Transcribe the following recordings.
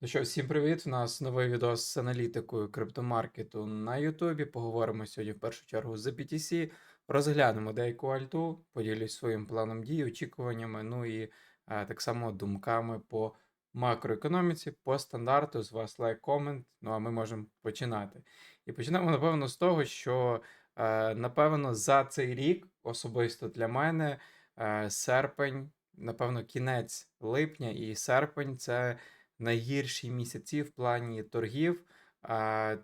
Ну що, всім привіт! У нас новий відос з аналітикою криптомаркету на Ютубі. Поговоримо сьогодні в першу чергу за BTC, розглянемо деяку альту, поділюсь своїм планом дій, очікуваннями, ну і е, так само думками по макроекономіці, по стандарту. З вас лайк, комент. Ну а ми можемо починати. І почнемо, напевно, з того, що е, напевно за цей рік, особисто для мене, е, серпень, напевно, кінець липня і серпень це найгірші місяці в плані торгів,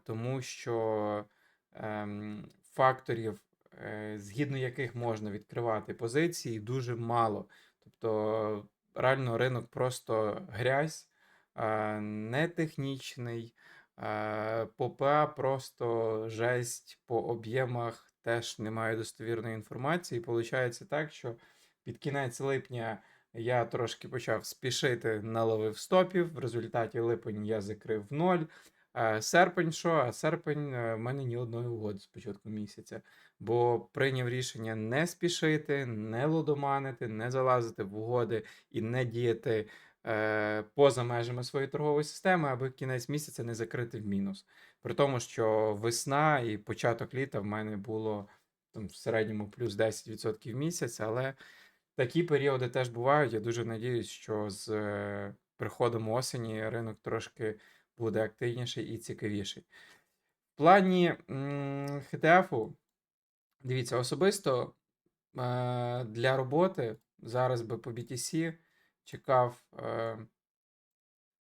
тому що ем, факторів, е, згідно яких можна відкривати позиції, дуже мало. Тобто, реально ринок просто грязь, не технічний, а, просто жесть по об'ємах теж немає достовірної інформації. Получається так, що під кінець липня. Я трошки почав спішити, наловив стопів. В результаті липень я закрив в ноль. Серпень що? А серпень е, в мене ні одної угоди з початку місяця. Бо прийняв рішення не спішити, не лудоманити, не залазити в угоди і не діяти е, поза межами своєї торгової системи, аби кінець місяця не закрити в мінус. При тому, що весна і початок літа в мене було там в середньому плюс 10% в місяць, але. Такі періоди теж бувають. Я дуже надіюсь, що з е, приходом осені ринок трошки буде активніший і цікавіший. В плані ХТФу, дивіться, особисто е, для роботи зараз би по BTC чекав е,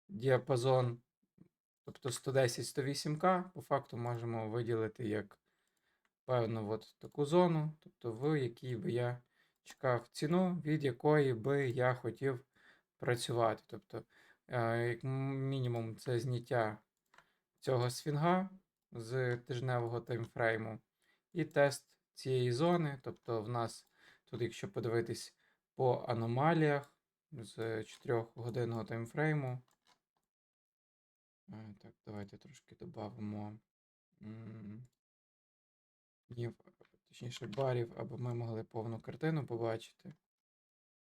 діапазон, тобто 110-108К. По факту можемо виділити як певну от таку зону, тобто в якій би я чекав ціну, від якої би я хотів працювати. Тобто, е, як мінімум, це зняття цього свінга з тижневого таймфрейму і тест цієї зони. Тобто, в нас тут, якщо подивитись по аномаліях з 4-годинного таймфрейму. Е, так, давайте трошки додамо днів точніше барів, аби ми могли повну картину побачити.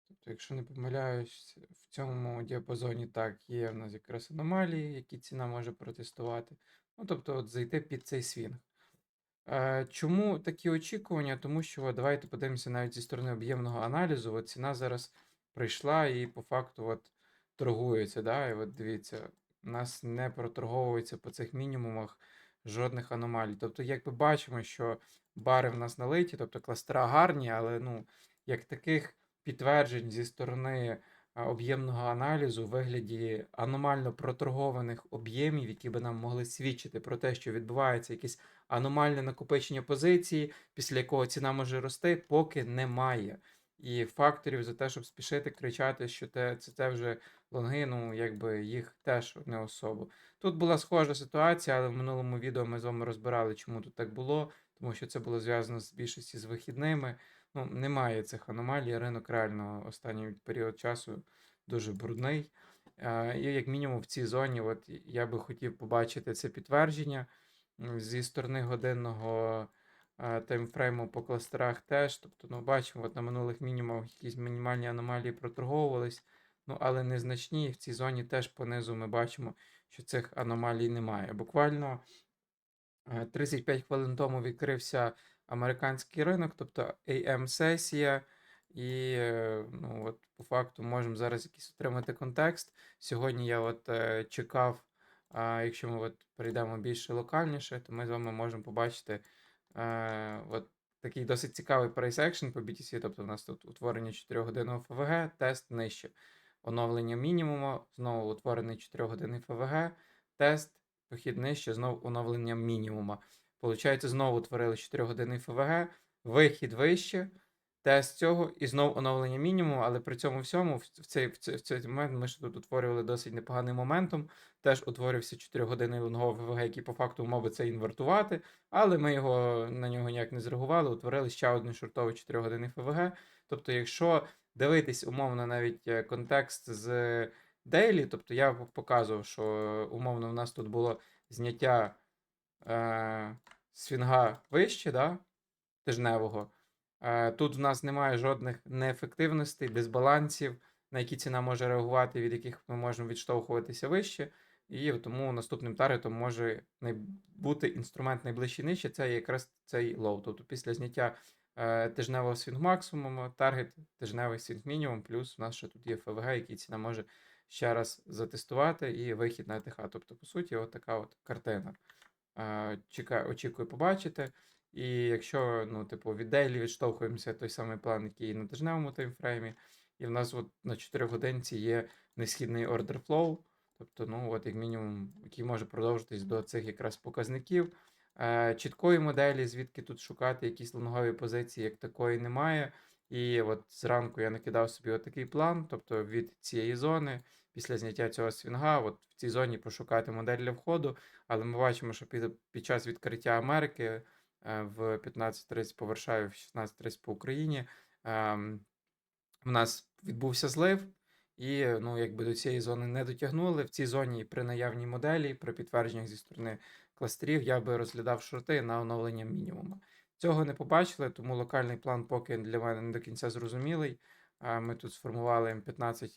Тобто, якщо не помиляюсь, в цьому діапазоні так є в нас якраз аномалії, які ціна може протестувати. Ну, тобто, от зайти під цей свінг. Чому такі очікування? Тому що давайте подивимося навіть зі сторони об'ємного аналізу. От ціна зараз прийшла і по факту от торгується. Да? І от дивіться, у нас не проторговується по цих мінімумах жодних аномалій. Тобто, як ми бачимо, що бари в нас налиті, тобто кластера гарні, але ну, як таких підтверджень зі сторони об'ємного аналізу у вигляді аномально проторгованих об'ємів, які би нам могли свідчити про те, що відбувається якесь аномальне накопичення позиції, після якого ціна може рости, поки немає. І факторів за те, щоб спішити кричати, що це, це, це вже лонги, ну якби їх теж не особо. Тут була схожа ситуація, але в минулому відео ми з вами розбирали, чому тут так було тому що це було зв'язано з більшості з вихідними. Ну, Немає цих аномалій. Ринок реально останній період часу дуже брудний. І як мінімум в цій зоні, от я би хотів побачити це підтвердження зі сторони годинного таймфрейму по кластерах теж. Тобто, ну, бачимо, от на минулих мінімумах якісь мінімальні аномалії проторговувались, ну, але незначні. В цій зоні теж понизу ми бачимо, що цих аномалій немає. Буквально 35 е, хвилин тому відкрився американський ринок, тобто AM-сесія. І е, ну, от по факту можемо зараз якийсь отримати контекст. Сьогодні я от е, чекав, а якщо ми от перейдемо більше локальніше, то ми з вами можемо побачити е, от такий досить цікавий action по BTC. Тобто у нас тут утворення 4 годинного ФВГ, тест нижче. Оновлення мінімуму, знову утворений 4 годинний ФВГ, тест Похід нижче, знову оновлення мінімума. Получається, знову творили 4 години ФВГ, вихід вище, тест цього і знову оновлення мінімуму, але при цьому всьому, в цей в цей, в цей момент ми ж тут утворювали досить непоганий моментум. Теж утворився 4 години лонгового ФВГ, який по факту би це інвертувати, але ми його на нього ніяк не зреагували, утворили ще один шортовий 4 години ФВГ. Тобто, якщо дивитись умовно навіть е, контекст з дейлі. Тобто я показував, що умовно в нас тут було зняття е, свінга вище, да, тижневого. Е, Тут в нас немає жодних неефективностей, дисбалансів, на які ціна може реагувати, від яких ми можемо відштовхуватися вище. І тому наступним таргетом може бути інструмент найближчий нижче, це якраз цей лоу. Тобто після зняття тижневого свінг максимуму, таргет тижневий свінг мінімум, плюс у нас ще тут є ФВГ, який ціна може ще раз затестувати, і вихід на АТХ. Тобто, по суті, от така от картина. Е, Чекаю, очікую побачити. І якщо, ну, типу, від дейлі відштовхуємося той самий план, який на тижневому таймфреймі, і в нас от на 4 годинці є несхідний order flow, тобто, ну, от як мінімум, який може продовжитись до цих якраз показників. Е, чіткої моделі, звідки тут шукати якісь лонгові позиції, як такої немає. І от зранку я накидав собі отакий план, тобто від цієї зони, після зняття цього свінга, от в цій зоні пошукати модель для входу. Але ми бачимо, що під, під час відкриття Америки е, в 15.30 по Варшаві, в 16.30 по Україні. ем, в нас відбувся злив, і ну, якби до цієї зони не дотягнули. В цій зоні при наявній моделі, при підтвердженнях зі сторони кластерів, я би розглядав шорти на оновлення мінімума. Цього не побачили, тому локальний план поки для мене не до кінця зрозумілий. Ми тут сформували М15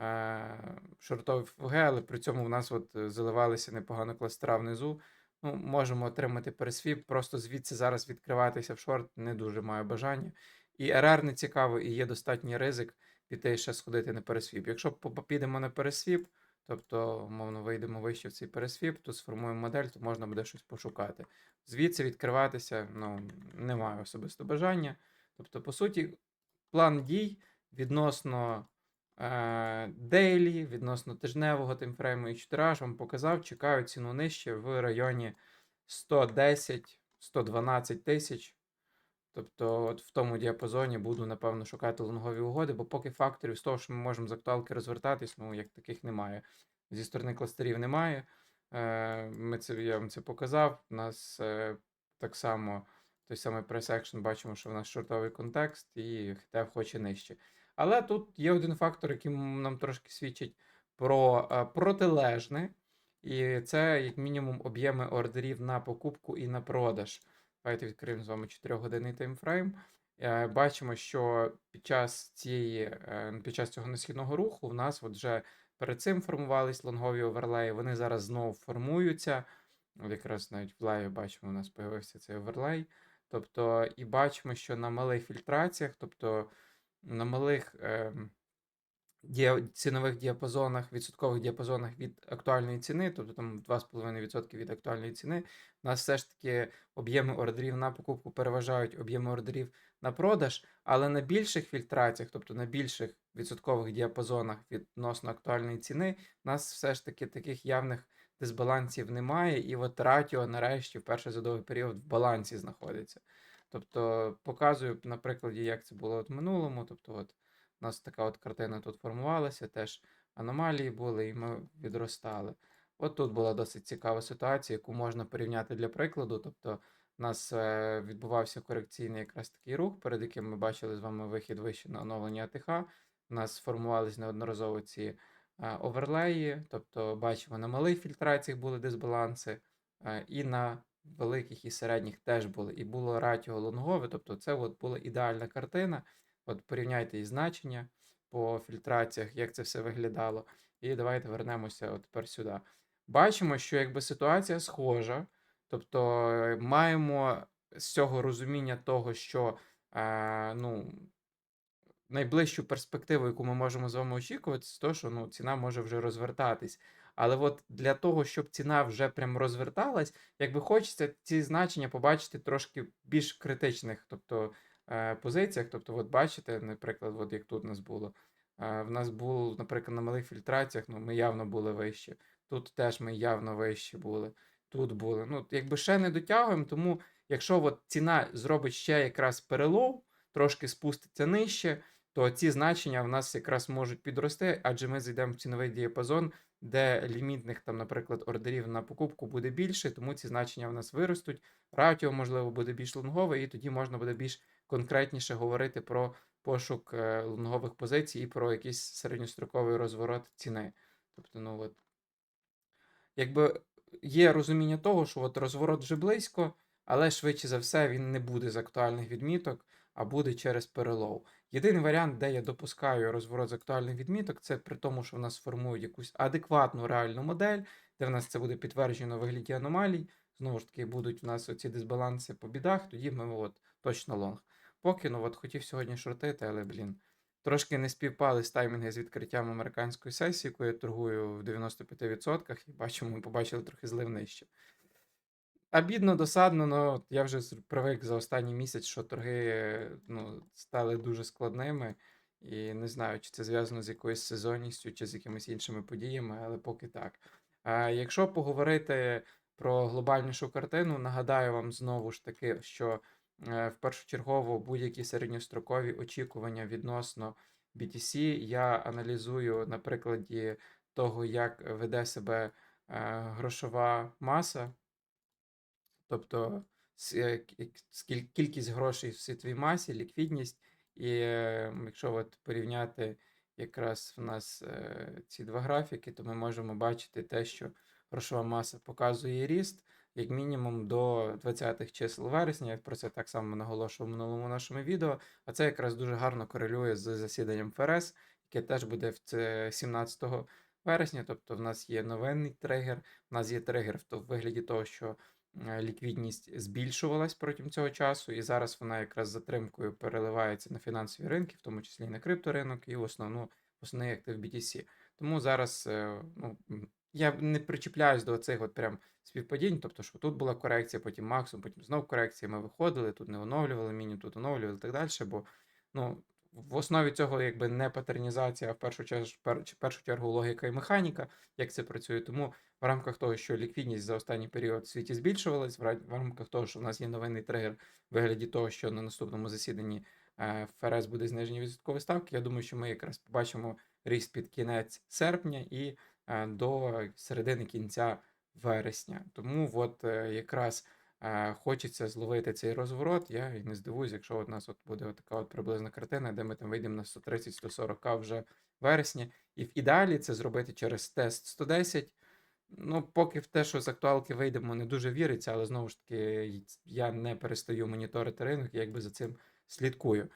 е, шортовий ФВГ, але при цьому в нас от е, заливалися непогано кластера внизу. Ну, можемо отримати пересвіп, просто звідси зараз відкриватися в шорт не дуже маю бажання. І РР не цікаво, і є достатній ризик піти ще сходити на пересвіп. Якщо підемо на пересвіп, тобто, умовно, вийдемо вище в цей пересвіп, то сформуємо модель, то можна буде щось пошукати. Звідси відкриватися ну, немає особисто бажання. Тобто, по суті, план дій відносно е, дейлі, відносно тижневого таймфрейму і 4 вам показав, чекаю ціну нижче в районі 110-112 тисяч. Тобто, от в тому діапазоні буду, напевно, шукати лонгові угоди, бо поки факторів з того, що ми можемо з актуалки розвертатись, ну, як таких немає. Зі сторони кластерів немає. Е, Ми це, я вам це показав. У нас е, так само той самий прес-екшн, бачимо, що в нас шортовий контекст і ХТФ хоче нижче. Але тут є один фактор, який нам трошки свідчить про е, протилежне, і це, як мінімум, об'єми ордерів на покупку і на продаж. Давайте відкриємо з вами 4-годинний таймфрейм. Е, Бачимо, що під час цієї, е, під час цього несхідного руху в нас вже перед цим формувались лонгові оверлеї, вони зараз знову формуються. Якраз навіть в лайві бачимо, у нас появився цей оверлей. Тобто, і бачимо, що на малих фільтраціях, тобто на малих діа- цінових діапазонах, відсоткових діапазонах від актуальної ціни, тобто там 2,5% від актуальної ціни, у нас все ж таки об'єми ордерів на покупку переважають об'єми ордерів на продаж, але на більших фільтраціях, тобто на більших відсоткових діапазонах відносно актуальної ціни, у нас все ж таки таких явних дисбалансів немає, і от ратіо нарешті в перший задовий період в балансі знаходиться. Тобто показую на прикладі, як це було от в минулому. Тобто, от у нас така от картина тут формувалася, теж аномалії були, і ми відростали. От тут була досить цікава ситуація, яку можна порівняти для прикладу. Тобто, у нас е, відбувався корекційний якраз такий рух, перед яким ми бачили з вами вихід вище на оновлення АТХ. У нас формувались неодноразово ці е, оверлеї, тобто бачимо, на малих фільтраціях були дисбаланси, е, і на великих і середніх теж були. І було ратіо лонгове, тобто це от була ідеальна картина. От порівняйте і значення по фільтраціях, як це все виглядало. І давайте вернемося от тепер сюди. Бачимо, що якби ситуація схожа, тобто е, маємо з цього розуміння того, що е, ну, найближчу перспективу, яку ми можемо з вами очікувати, це те, що ну, ціна може вже розвертатись. Але от для того, щоб ціна вже прям розверталась, якби хочеться ці значення побачити трошки більш критичних, тобто позиціях. Тобто, от бачите, наприклад, от як тут у нас було. Е, в нас було, наприклад, на малих фільтраціях, ну, ми явно були вище. Тут теж ми явно вищі були. Тут були. Ну, якби ще не дотягуємо, тому якщо от ціна зробить ще якраз перелов, трошки спуститься нижче, то ці значення в нас якраз можуть підрости, адже ми зайдемо в ціновий діапазон, де лімітних, там, наприклад, ордерів на покупку буде більше, тому ці значення в нас виростуть. Ратіо, можливо, буде більш лонгове, і тоді можна буде більш конкретніше говорити про пошук е, лонгових позицій і про якийсь середньостроковий розворот ціни. Тобто, ну от, якби є розуміння того, що от розворот вже близько, але швидше за все він не буде з актуальних відміток. а буде через перелов. Єдиний варіант, де я допускаю розворот з актуальних відміток, це при тому, що в нас формують якусь адекватну реальну модель, де в нас це буде підтверджено в вигляді аномалій. Знову ж таки, будуть в нас оці дисбаланси по бідах, тоді ми от точно лонг. Поки ну от хотів сьогодні шортити, але блін. Трошки не співпали з таймінги з відкриттям американської сесії, яку я торгую в 95%, і бачимо, ми побачили трохи злив нижче. Обідно, досадно, але я вже привик за останній місяць, що торги ну, стали дуже складними. І не знаю, чи це зв'язано з якоюсь сезонністю, чи з якимись іншими подіями, але поки так. А якщо поговорити про глобальнішу картину, нагадаю вам знову ж таки, що в першочергово будь-які середньострокові очікування відносно BTC я аналізую на прикладі того, як веде себе е, грошова маса. Тобто е, кількість грошей в світовій масі, ліквідність. І е, якщо от порівняти якраз в нас е, ці два графіки, то ми можемо бачити те, що грошова маса показує ріст, як мінімум до 20-х чисел вересня. Я про це так само наголошував в минулому нашому відео. А це якраз дуже гарно корелює з засіданням ФРС, яке теж буде в 17 вересня. Тобто в нас є новинний тригер, в нас є тригер в вигляді того, що е, ліквідність збільшувалась протягом цього часу, і зараз вона якраз затримкою переливається на фінансові ринки, в тому числі і на крипторинок, і в основну основний актив BTC. Тому зараз е, ну, я не причіпляюсь до цих от прям співпадінь, тобто, що тут була корекція, потім максимум, потім знов корекція. Ми виходили, тут не оновлювали мінімум, тут оновлювали і так далі. Бо ну, в основі цього якби не патернізація, а в першу чергу, першу чергу логіка і механіка, як це працює. Тому в рамках того, що ліквідність за останній період в світі збільшувалась, в рамках того, що в нас є новинний тригер в вигляді того, що на наступному засіданні е, ФРС буде знижені відсоткові ставки, я думаю, що ми якраз побачимо ріст під кінець серпня і до середини кінця вересня. Тому от е, якраз е, хочеться зловити цей розворот. Я і не здивуюсь, якщо у нас от буде така от приблизна картина, де ми там вийдемо на 130-140 вже в вересні. І в ідеалі це зробити через тест 110. Ну, поки в те, що з актуалки вийдемо, не дуже віриться, але знову ж таки, я не перестаю моніторити ринок, якби за цим слідкую.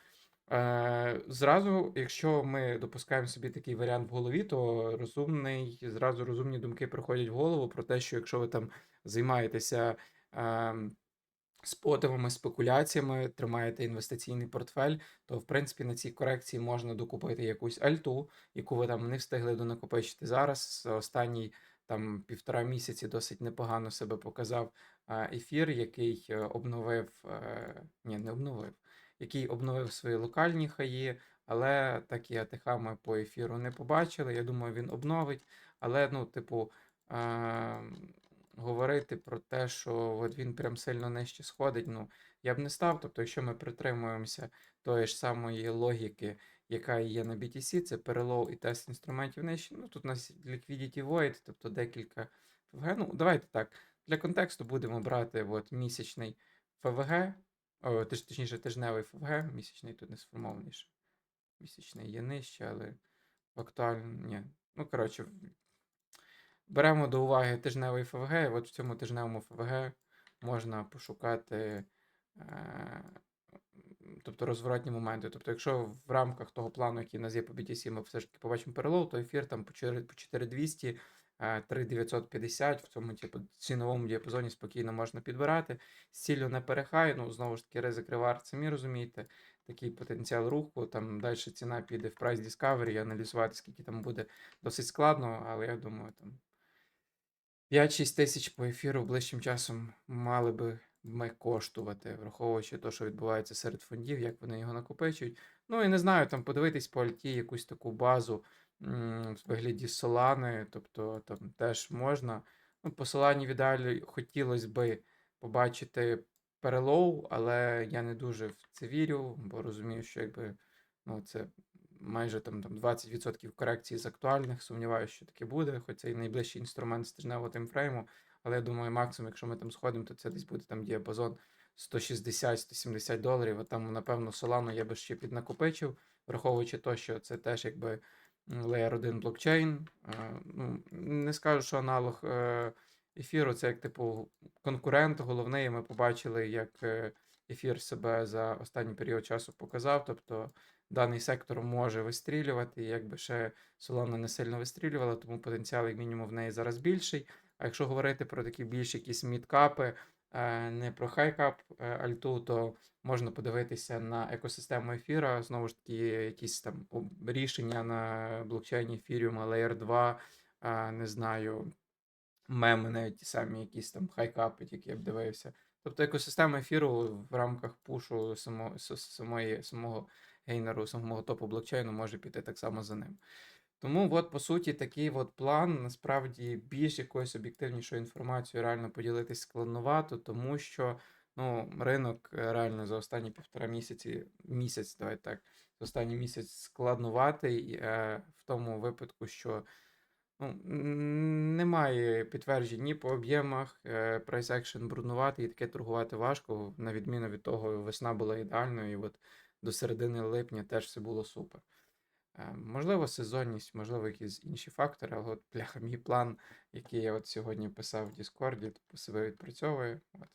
Е, зразу, якщо ми допускаємо собі такий варіант в голові, то розумний, зразу розумні думки приходять в голову про те, що якщо ви там займаєтеся ем, спотовими спекуляціями, тримаєте інвестиційний портфель, то в принципі на цій корекції можна докупити якусь альту, яку ви там не встигли донакопичити зараз. За Останній там півтора місяці досить непогано себе показав ефір, який е, обновив, е, ні, не обновив, який обновив свої локальні хаї, але такі АТХ ми по ефіру не побачили. Я думаю, він обновить. Але, ну, типу, е, говорити про те, що от він прям сильно нижче сходить, ну, я б не став. Тобто, якщо ми притримуємося тої ж самої логіки, яка є на BTC, це перелов і тест інструментів нижче. Ну, тут у нас liquidity void, тобто декілька ФВГ. Ну, давайте так. Для контексту будемо брати от місячний ФВГ, о, точ, точніше, тижневий ФВГ, місячний тут не сформований ще. Місячний є нижче, але в актуальному. Ні. Ну, коротше, беремо до уваги тижневий ФВГ, і от в цьому тижневому ФВГ можна пошукати. Е, Тобто розворотні моменти. Тобто, якщо в рамках того плану, який у нас є по BTC, ми все ж таки побачимо перелов, то ефір там по 4 по 4200, е, 3950 в цьому типу, ціновому діапазоні спокійно можна підбирати. З ціллю не перехай, ну знову ж таки, ризик ревард, самі розумієте, такий потенціал руху. Там далі ціна піде в Price Discovery, аналізувати, скільки там буде досить складно, але я думаю, там 5-6 тисяч по ефіру ближчим часом мали би ми коштувати, враховуючи те, що відбувається серед фондів, як вони його накопичують. Ну і не знаю, там подивитись по альті якусь таку базу в вигляді Солани, тобто там теж можна. Ну, по Солані в ідеалі хотілося би побачити перелоу, але я не дуже в це вірю, бо розумію, що якби ну, це майже там, там 20% корекції з актуальних. Сумніваюся, що таке буде, хоч це і найближчий інструмент з тижневого таймфрейму. Але я думаю, максимум, якщо ми там сходимо, то це десь буде там діапазон 160-170 доларів. А там, напевно, Solano я би ще піднакопичив, враховуючи те, що це теж якби Layer 1 блокчейн. Ну, не скажу, що аналог е, ефіру, це як типу конкурент головний. Ми побачили, як е, ефір себе за останній період часу показав. Тобто даний сектор може вистрілювати, і якби ще Solana не сильно вистрілювала, тому потенціал, як мінімум, в неї зараз більший. А якщо говорити про такі більш якісь мідкапи, е, не про хайкап е, альту, то можна подивитися на екосистему ефіра. Знову ж таки, якісь там рішення на блокчейні Ethereum, Layer 2, е, не знаю, меми, навіть ті самі якісь там хайкапи, які я б дивився. Тобто екосистема ефіру в рамках пушу само, самої, самого гейнеру, самого топу блокчейну може піти так само за ним. Тому, от, по суті, такий от план насправді більш якоюсь об'єктивнішою інформацією реально поділитись складновато, тому що ну, ринок е, реально за останні півтора місяці, місяць, давайте так, за останній місяць складнуватий е, в тому випадку, що ну, немає підтверджень ні по об'ємах, е, price action бруднуватий, і таке торгувати важко, на відміну від того, весна була ідеальною, і от до середини липня теж все було супер. Е, Можливо, сезонність, можливо, якісь інші фактори, але от, бляха, мій план, який я от сьогодні писав в Діскорді, типу себе відпрацьовує. От.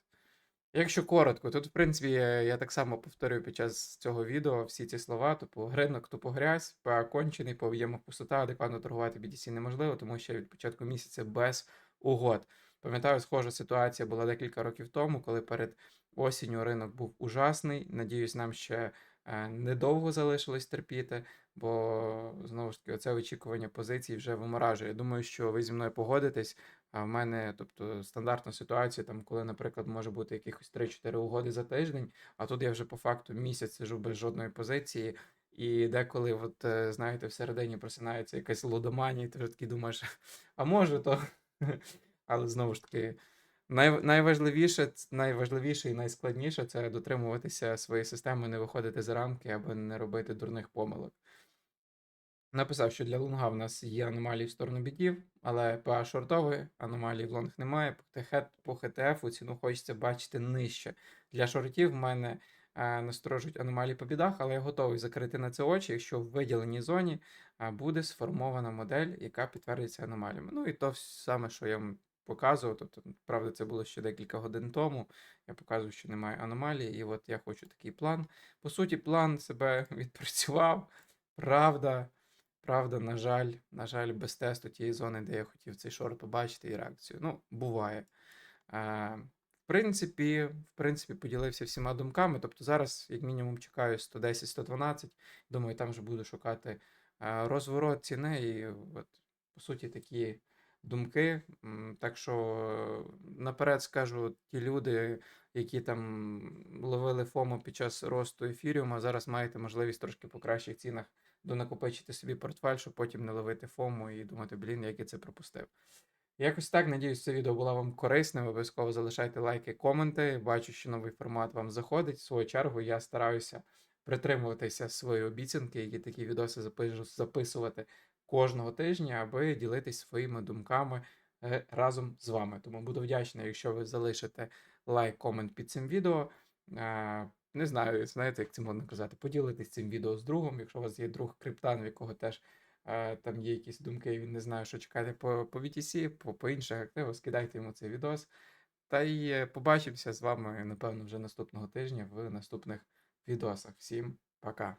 Якщо коротко, тут, в принципі, я, так само повторюю під час цього відео всі ці слова, типу ринок тупо грязь, ПА кончений, по об'ємах пустота, адекватно торгувати BTC неможливо, тому що від початку місяця без угод. Пам'ятаю, схожа ситуація була декілька років тому, коли перед осінню ринок був ужасний. Надіюсь, нам ще е, недовго залишилось терпіти, бо знову ж таки, оце очікування позицій вже виморажує. Я думаю, що ви зі мною погодитесь. А в мене, тобто, стандартна ситуація, там, коли, наприклад, може бути якихось 3-4 угоди за тиждень, а тут я вже по факту місяць сижу без жодної позиції. І деколи, от, е, знаєте, всередині просинається якась лудоманія, і ти вже такий думаєш, а може то. Але знову ж таки, най, найважливіше, найважливіше і найскладніше це дотримуватися своєї системи, не виходити за рамки, аби не робити дурних помилок. Написав, що для лонга в нас є аномалії в сторону бітів, але PA шортової аномалії в лонг немає. По ХТФ ціну хочеться бачити нижче. Для шортів в мене е, насторожують аномалії по бідах, але я готовий закрити на це очі, якщо в виділеній зоні буде сформована модель, яка підтвердиться аномаліями. Ну і то саме, що я показував. Тобто, правда, це було ще декілька годин тому. Я показував, що немає аномалії, і от я хочу такий план. По суті, план себе відпрацював. Правда. Правда, на жаль, на жаль, без тесту тієї зони, де я хотів цей шорт побачити і реакцію. Ну, буває. Е, в принципі, в принципі, поділився всіма думками. Тобто зараз, як мінімум, чекаю 110-112. Думаю, там вже буду шукати е, розворот ціни. І от, по суті, такі думки. Так що е, наперед скажу, ті люди, які там ловили ФОМО під час росту ефіріума, зараз маєте можливість трошки по кращих цінах донакопичити собі портфель, щоб потім не ловити фому і думати, блін, як я це пропустив. Якось так, надіюсь, це відео було вам корисним. Обов'язково залишайте лайки, коменти. Бачу, що новий формат вам заходить. В свою чергу я стараюся притримуватися своєї обіцянки, які такі відоси записувати кожного тижня, аби ділитись своїми думками е, разом з вами. Тому буду вдячний, якщо ви залишите лайк, комент під цим відео. Е, Не знаю, знаєте, як це можна казати, поділитись цим відео з другом, якщо у вас є друг криптан, в якого теж е, там є якісь думки, і він не знає, що чекати по, по VTC, по, по інших активах, скидайте йому цей відос. Та й е, побачимося з вами, напевно, вже наступного тижня в наступних відосах. Всім пока!